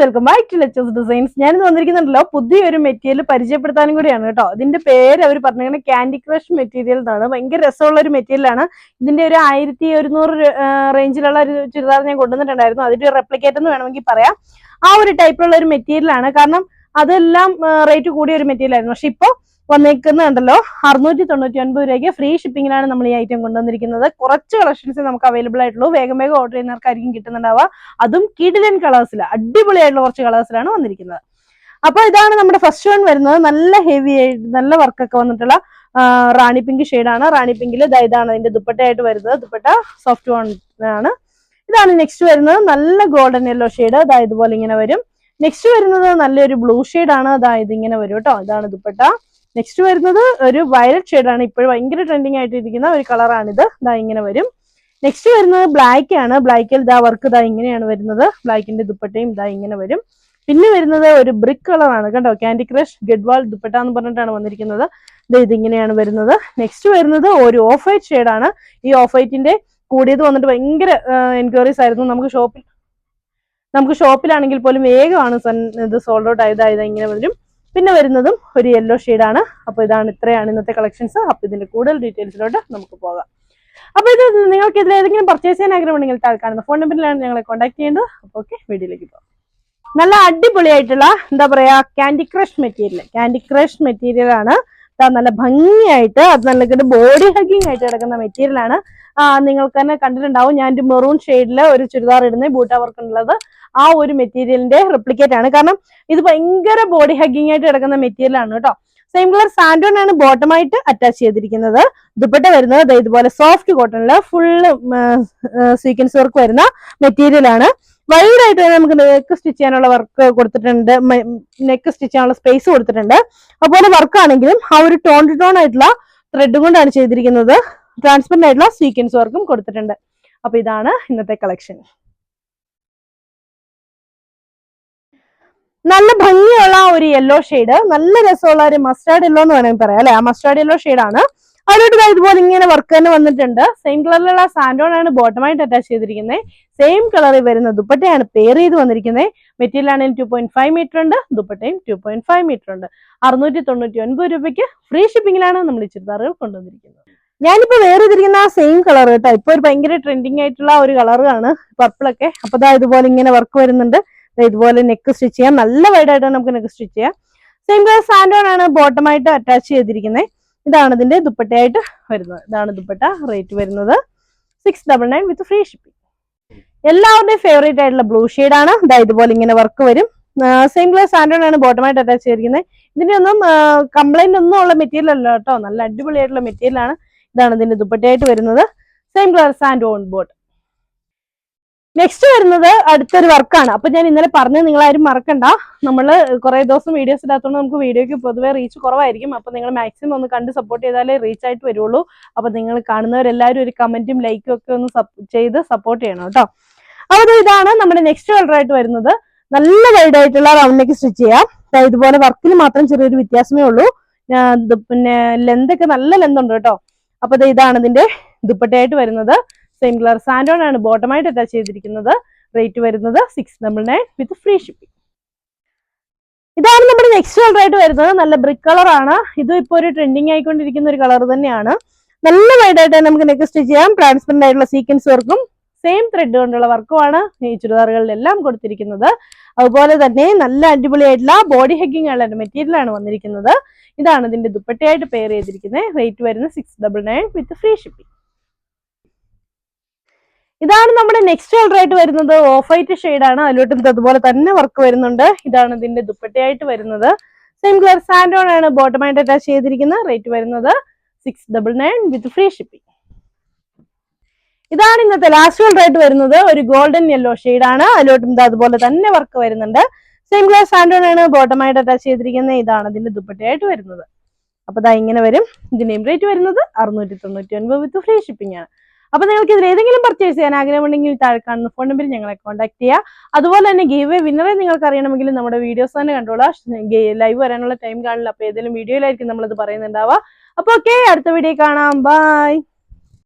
Welcome back to ലെച്ചേഴ്സ് designs ഞാൻ വന്നിരിക്കുന്നുണ്ടല്ലോ പുതിയൊരു മെറ്റീരിയൽ പരിചയപ്പെടുത്താനും കൂടിയാണ് കേട്ടോ. ഇതിന്റെ പേര് അവർ പറഞ്ഞിരിക്കുന്നത് കാൻഡി ക്രഷ് മെറ്റീരിയൽ എന്നാണ്. ഭയങ്കര രസമുള്ള ഒരു മെറ്റീരിയലാണ് ഇതിന്റെ ഒരു ആയിരത്തി ഒരുന്നൂറ് റേഞ്ചിലുള്ള ഒരു ചുരിദാർ ഞാൻ കൊണ്ടുവന്നിട്ടുണ്ടായിരുന്നു. അതിന്റെ റെപ്ലിക്കേറ്റ് എന്ന് വേണമെങ്കിൽ പറയാം. ആ ഒരു ടൈപ്പിലുള്ള ഒരു മെറ്റീരിയലാണ് കാരണം അതെല്ലാം റേറ്റ് കൂടിയ ഒരു മെറ്റീരിയൽ ആയിരുന്നു. പക്ഷെ ഇപ്പോൾ വന്നേക്കുന്നുണ്ടല്ലോ അറുന്നൂറ്റി തൊണ്ണൂറ്റി ഒൻപത് രൂപയ്ക്ക് ഫ്രീ ഷിപ്പിങ്ങിലാണ് നമ്മൾ ഈ ഐറ്റം കൊണ്ടുവന്നിരിക്കുന്നത്. കുറച്ച് കളക്ഷൻസ് നമുക്ക് അവൈലബിൾ ആയിട്ടുള്ളൂ. വേഗം വേഗം ഓർഡർ ചെയ്യുന്നവർക്കായിരിക്കും കിട്ടുന്നുണ്ടാവുക. അതും കിഡിലൻ കളേഴ്സിൽ അടിപൊളിയായിട്ടുള്ള കുറച്ച് കളേഴ്സിലാണ് വന്നിരിക്കുന്നത്. അപ്പൊ ഇതാണ് നമ്മുടെ ഫസ്റ്റ് വൺ വരുന്നത്. നല്ല ഹെവി നല്ല വർക്കൊക്കെ വന്നിട്ടുള്ള റാണി പിങ്ക് ആണ്. റാണി പിങ്കിൽ ഇതാണ് അതിന്റെ ദുപ്പട്ടയായിട്ട് വരുന്നത്. ദുപ്പട്ട സോഫ്റ്റ് വൺ ആണ്. ഇതാണ് നെക്സ്റ്റ് വരുന്നത്. നല്ല ഗോൾഡൻ യെല്ലോ ഷെയ്ഡ് അതായത് ഇതുപോലെ ഇങ്ങനെ വരും. നെക്സ്റ്റ് വരുന്നത് നല്ലൊരു ബ്ലൂ ആണ്. അതാ ഇതിങ്ങനെ വരും കേട്ടോ. ഇതാണ് ദുപ്പട്ട. നെക്സ്റ്റ് വരുന്നത് ഒരു വയലറ്റ് ആണ്. ഇപ്പോഴും ഭയങ്കര ട്രെൻഡിങ് ആയിട്ട് ഇരിക്കുന്ന ഒരു കളറാണിത് ഇതാ ഇങ്ങനെ വരും. നെക്സ്റ്റ് വരുന്നത് ബ്ലാക്ക് ആണ്. ബ്ലാക്കിൽ ഇതാ വർക്ക് ഇതാ ഇങ്ങനെയാണ് വരുന്നത്. ബ്ലാക്കിന്റെ ദുപ്പട്ടയും ഇതാ ഇങ്ങനെ വരും. പിന്നെ വരുന്നത് ഒരു ബ്രിക്ക് കളറാണ് കണ്ടോ? ക്യാൻഡി ക്രഷ് ഗഡ്വാൾ ദുപ്പട്ട എന്ന് പറഞ്ഞിട്ടാണ് വന്നിരിക്കുന്നത്. ഇത് ഇതിങ്ങനെയാണ് വരുന്നത്. നെക്സ്റ്റ് വരുന്നത് ഒരു ഓഫ് വൈറ്റ് ഷെയ്ഡാണ് ഈ ഓഫ് വൈറ്റിന്റെ കൂടിയത് വന്നിട്ട് ഭയങ്കര എൻക്വയറീസ് ആയിരുന്നു. നമുക്ക് ഷോപ്പിൽ നമുക്ക് ഷോപ്പിലാണെങ്കിൽ പോലും വേഗമാണ് സൺ ഇത് സോൾഡ് ഔട്ട് ആയത് ആയത് ഇങ്ങനെ വരും. പിന്നെ വരുന്നതും ഒരു യെല്ലോ ആണ്. അപ്പോൾ ഇതാണ് ഇത്രയാണ് ഇന്നത്തെ കളക്ഷൻസ് അപ്പോൾ ഇതിന്റെ കൂടുതൽ ഡീറ്റെയിൽസിലോട്ട് നമുക്ക് പോകാം. അപ്പോൾ ഇത് നിങ്ങൾക്ക് ഇതിൽ ഏതെങ്കിലും പർച്ചേസ് ചെയ്യാൻ ആഗ്രഹമുണ്ടെങ്കിൽ താഴെ കാണുന്ന ഫോൺ നമ്പറിലാണ് ഞങ്ങളെ കോൺടാക്ട് ചെയ്യേണ്ടത്. അപ്പോൾ ഓക്കെ വീഡിയോയിലേക്ക് പോകാം. നല്ല അടിപൊളിയായിട്ടുള്ള എന്താ പറയാ candy crush material candy crush material ആണ്. നല്ല ഭംഗിയായിട്ട് അത് നല്ല ബോഡി ഹഗിങ് ആയിട്ട് കിടക്കുന്ന മെറ്റീരിയൽ ആണ്. നിങ്ങൾക്ക് തന്നെ കണ്ടിട്ടുണ്ടാവും. ഞാൻ ഒരു മെറൂൺ ഷെയ്ഡിൽ ഒരു ചുരിദാർ ഇടുന്ന ബൂട്ട വർക്ക് ഉള്ളത്. ആ ഒരു മെറ്റീരിയലിന്റെ റിപ്ലിക്കേറ്റ് ആണ്. കാരണം ഇത് ഭയങ്കര ബോഡി ഹഗിങ് ആയിട്ട് കിടക്കുന്ന മെറ്റീരിയൽ ആണ് കേട്ടോ. സെയിം കളർ സാൻഡോൺ ആണ് ബോട്ടം ആയിട്ട് അറ്റാച്ച് ചെയ്തിരിക്കുന്നത്. ദുപ്പട്ട വരുന്നത് ഇതുപോലെ സോഫ്റ്റ് കോട്ടണിൽ ഫുള്ള് സീക്വൻസ് വർക്ക് വരുന്ന മെറ്റീരിയൽ ആണ്. വൈഡ് ആയിട്ട് തന്നെ നമുക്ക് നെക്ക് സ്റ്റിച്ച് ചെയ്യാനുള്ള വർക്ക് കൊടുത്തിട്ടുണ്ട്. നെക്ക് സ്റ്റിച്ച് ചെയ്യാനുള്ള സ്പേസ് കൊടുത്തിട്ടുണ്ട്. അതുപോലെ വർക്ക് ആണെങ്കിലും ആ ഒരു ടോൺ ടു ടോൺ ആയിട്ടുള്ള ത്രെഡ് കൊണ്ടാണ് ചെയ്തിരിക്കുന്നത്. ട്രാൻസ്പെറന്റ് ആയിട്ടുള്ള സീക്വൻസ് വർക്കും കൊടുത്തിട്ടുണ്ട്. അപ്പൊ ഇതാണ് ഇന്നത്തെ കളക്ഷൻ നല്ല ഭംഗിയുള്ള ഒരു യെല്ലോ ഷെയ്ഡ് നല്ല രസമുള്ള ഒരു മസ്റ്റാർഡ് യെല്ലോ എന്ന് വേണമെങ്കിൽ പറയാം അല്ലെ? ആ മസ്റ്റാർഡ് യെല്ലോ ആണ്. അതിലോട്ട് ഇതുപോലെ ഇങ്ങനെ വർക്ക് തന്നെ വന്നിട്ടുണ്ട്. സെയിം കളറിലുള്ള സാൻഡോൺ ആണ് ബോട്ടമായിട്ട് അറ്റാച്ച് ചെയ്തിരിക്കുന്നത് സെയിം കളറിൽ വരുന്ന ദുപ്പട്ടയാണ് പെയർ ചെയ്ത് വന്നിരിക്കുന്നത് മെറ്റീരിയൽ ആണെങ്കിൽ ടു പോയിന്റ് ഫൈവ് മീറ്റർ ഉണ്ട് ദുപ്പട്ടയും ടു പോയിന്റ് ഫൈവ് മീറ്റർ ഉണ്ട്. അറുന്നൂറ്റി തൊണ്ണൂറ്റി ഒൻപത് രൂപയ്ക്ക് ഫ്രീ ഷിപ്പിംഗിലാണ് നമ്മൾ ഈ കൊണ്ടുവന്നിരിക്കുന്നത്. ഞാനിപ്പോ വേറെ ഇതിരിക്കുന്ന ആ സെയിം കളർ കേട്ടോ. ഇപ്പൊ ഒരു ഭയങ്കര ട്രെൻഡിങ് ആയിട്ടുള്ള ഒരു കളറാണ് പർപ്പിളൊക്കെ അപ്പൊ ഇതുപോലെ ഇങ്ങനെ വർക്ക് വരുന്നുണ്ട്. ഇതുപോലെ നെക്ക് സ്റ്റിച്ച് ചെയ്യാം. നല്ല വൈഡ് ആയിട്ടാണ് നമുക്ക് നെക്ക് സ്റ്റിച്ച് ചെയ്യാം. സെയിം കളർ സാൻഡോൺ ആണ് ബോട്ടമായിട്ട് അറ്റാച്ച് ചെയ്തിരിക്കുന്നത് ഇതാണ് ഇതിന്റെ ദുപ്പട്ടയായിട്ട് വരുന്നത്. ഇതാണ് ദുപ്പട്ട റേറ്റ് വരുന്നത്. Six double nine with free shipping എല്ലാവരുടെയും ഫേവറേറ്റ് ആയിട്ടുള്ള ബ്ലൂ ആണ്. ഇതാ ഇതുപോലെ ഇങ്ങനെ വർക്ക് വരും. സെയിം കളർ സാൻഡോൺ ആണ് ബോട്ടമായിട്ട് അറ്റാച്ച് ചെയ്തിരിക്കുന്നത് ഇതിന്റെ ഒന്നും കംപ്ലൈന്റ് ഒന്നും ഉള്ള മെറ്റീരിയൽ അല്ല കേട്ടോ. നല്ല അടിപൊളിയായിട്ടുള്ള മെറ്റീരിയൽ ആണ്. ഇതാണ് ഇതിന്റെ ദുപ്പട്ടയായിട്ട് വരുന്നത്. സെയിം കളർ സാൻഡ് ഓൺ ബോട്ട് നെക്സ്റ്റ് വരുന്നത് അടുത്തൊരു വർക്കാണ് അപ്പൊ ഞാൻ ഇന്നലെ പറഞ്ഞത് നിങ്ങൾ ആരും മറക്കണ്ട. നമ്മൾ കുറെ ദിവസം വീഡിയോസ് ഇല്ലാത്തതുകൊണ്ട് നമുക്ക് വീഡിയോക്ക് പൊതുവേ റീച്ച് കുറവായിരിക്കും. അപ്പൊ നിങ്ങൾ മാക്സിമം ഒന്ന് കണ്ട് സപ്പോർട്ട് ചെയ്താലേ റീച്ച് ആയിട്ട് വരുള്ളൂ. അപ്പൊ നിങ്ങൾ കാണുന്നവരെല്ലാവരും ഒരു കമന്റും ലൈക്കും ഒക്കെ ഒന്ന് ചെയ്ത് സപ്പോർട്ട് ചെയ്യണം കേട്ടോ. അപ്പൊ ദേ ഇതാണ് നമ്മുടെ നെക്സ്റ്റ് കളർ ആയിട്ട് വരുന്നത്. നല്ല വൈഡ് ആയിട്ടുള്ള റൗണ്ടിലേക്ക് സ്റ്റിച്ച് ചെയ്യാം. ഇതുപോലെ വർക്കിന് മാത്രം ചെറിയൊരു വ്യത്യാസമേ ഉള്ളൂ. പിന്നെ ലെന്ത് ഒക്കെ നല്ല ലെന്ത് ഉണ്ട് കേട്ടോ. അപ്പൊ ഇതാണ് ഇതിന്റെ ദുപ്പട്ടയായിട്ട് വരുന്നത്. സെയിം കളർ സാൻഡോൺ ആണ് ബോട്ടമായിട്ട് അറ്റാച്ച് ചെയ്തിരിക്കുന്നത്. റേറ്റ് വരുന്നത് six double nine with free shipping ഇതാണ് നമ്മുടെ നെക്സ്റ്റ് കളർ ആയിട്ട് വരുന്നത്. നല്ല ബ്രിക്ക് ആണ്. ഇത് ഇപ്പോൾ ഒരു ട്രെൻഡിങ് ആയിക്കൊണ്ടിരിക്കുന്ന ഒരു കളർ തന്നെയാണ്. നല്ല വൈഡ് ആയിട്ട് നമുക്ക് നെക്ക് സ്റ്റിച്ച് ചെയ്യാം. ട്രാൻസ്പെറന്റ് ആയിട്ടുള്ള സീക്വൻസ് വർക്കും സെയിം ത്രെഡ് കൊണ്ടുള്ള വർക്കുമാണ് ഈ ചുരിദാറുകളിലെല്ലാം കൊടുത്തിരിക്കുന്നത്. അതുപോലെ തന്നെ നല്ല അടിപൊളിയായിട്ടുള്ള ബോഡി ഹെഗിങ് ഉള്ള മെറ്റീരിയലാണ് വന്നിരിക്കുന്നത്. ഇതാണ് ഇതിന്റെ ദുപ്പട്ടയായിട്ട് പെയർ ചെയ്തിരിക്കുന്നത്. റേറ്റ് വരുന്നത് six double nine with free shipping ഇതാണ് നമ്മുടെ നെക്സ്റ്റ് കളർ ആയിട്ട് വരുന്നത് ഓഫ് വൈറ്റ് ആണ് അതിലോട്ടും അതുപോലെ തന്നെ വർക്ക് വരുന്നുണ്ട്. ഇതാണ് ഇതിന്റെ ദുപ്പട്ടയായിട്ട് വരുന്നത്. സെയിം കളർ സാൻഡോൺ ആണ് ബോട്ടമായിട്ട് അറ്റാച്ച് ചെയ്തിരിക്കുന്നത്. റേറ്റ് വരുന്നത് six double nine with free shipping ഇതാണ് ഇന്നത്തെ ലാസ്റ്റ് കളർ ആയിട്ട് വരുന്നത്. ഒരു ഗോൾഡൻ യെല്ലോ ആണ് അതിലോട്ടും അതുപോലെ തന്നെ വർക്ക് വരുന്നുണ്ട്. സെയിം കളർ സാൻഡോൺ ആണ് ബോട്ടമായിട്ട് അറ്റാച്ച് ചെയ്തിരിക്കുന്നത്. ഇതാണ് ഇതിന്റെ ദുപ്പട്ടയായിട്ട് വരുന്നത്. അപ്പൊ ഇതാ ഇങ്ങനെ വരും. ഇതിന്റെയും റേറ്റ് വരുന്നത് അറുന്നൂറ്റി തൊണ്ണൂറ്റി ഒൻപത് വിത്ത് ഫ്രീ ഷിപ്പിംഗ് ആണ്. അപ്പൊ നിങ്ങൾക്ക് ഇതിൽ ഏതെങ്കിലും പർച്ചേസ് ചെയ്യാൻ ആഗ്രഹമുണ്ടെങ്കിൽ താഴെ കാണുന്ന ഫോൺ നമ്പറിൽ ഞങ്ങളെ കോൺടാക്ട് ചെയ്യുക അതുപോലെ തന്നെ ഗീവ് വിന്നറെ നിങ്ങൾക്ക് അറിയണമെങ്കിൽ നമ്മുടെ വീഡിയോസ് തന്നെ കണ്ടോളാം. ലൈവ് വരാനുള്ള ടൈം കാണില്ല. അപ്പൊ ഏതെങ്കിലും വീഡിയോയിലായിരിക്കും നമ്മളത് പറയുന്നുണ്ടാവുക. അപ്പൊ ഓക്കെ അടുത്ത വീഡിയോ കാണാം. ബൈ